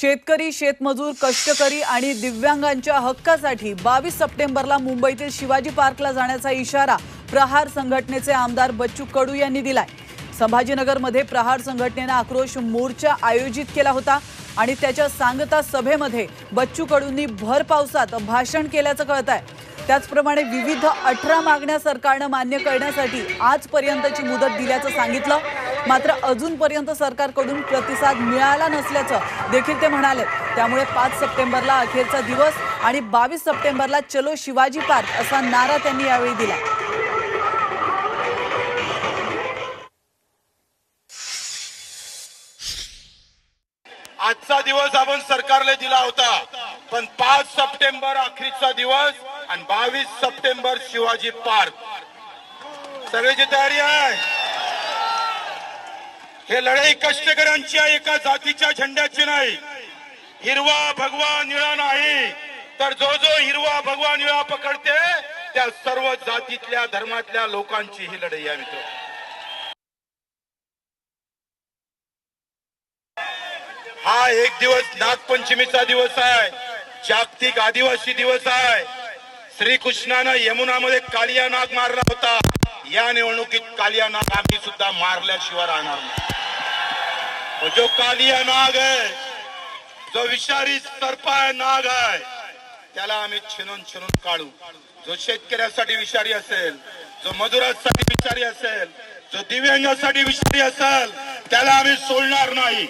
शेतकरी शेतमजूर कष्टकरी आणि दिव्यांगांच्या हक्कासाठी बावीस सप्टेंबरला मुंबईतील शिवाजी पार्कला जाण्याचा इशारा प्रहार संघटनेचे आमदार बच्चू कडू यांनी दिलाय. संभाजीनगरमध्ये प्रहार संघटनेनं आक्रोश मोर्चा आयोजित केला होता आणि त्याच्या सांगता सभेमध्ये बच्चू कडूंनी भर पावसात भाषण केल्याचं कळत आहे त्याचप्रमाणे विविध अठरा मागण्या सरकारनं मान्य करण्यासाठी आजपर्यंतची मुदत दिल्याचं सांगितलं. मात्र अजूनपर्यंत सरकारकडून प्रतिसाद मिळाला नसल्याचं देखील ते म्हणाले. त्यामुळे पाच सप्टेंबरला अखेरचा दिवस आणि बावीस सप्टेंबरला चलो शिवाजी पार्क असा नारा त्यांनी यावेळी दिला. आजचा दिवस आपण सरकारला दिला होता. पण पाच सप्टेंबर अखेरचा दिवस आणि बावीस सप्टेंबर शिवाजी पार्क. सगळ्याची तयारी आहे? हे लढाई कष्टकऱ्यांच्या एका जातीच्या झेंड्याची नाही? हिरवा भगवा निळा नाही. तर जो जो हिरवा भगवा निळा पकडते त्या सर्व जातीतल्या धर्मातल्या लोकांची ही लढाई आहे मित्र. हा एक दिवस नागपंचमीचा दिवस आहे. जागतिक आदिवासी दिवस आहे. श्रीकृष्णानं यमुनामध्ये कालिया नाग मारला होता. या निवडणुकीत कालिया नाग आम्ही सुद्धा मारल्याशिवाय राहणार नाही. जो जो आहे नाग आहे जो विषारी सर्प आहे नाग आहे त्याला आम्ही छिनून छिनून काढू. जो शेतकऱ्यासाठी विषारी असेल जो मजुरासाठी विषारी असेल जो दिव्यांगासाठी विषारी असेल त्याला आम्ही सोडणार नाही.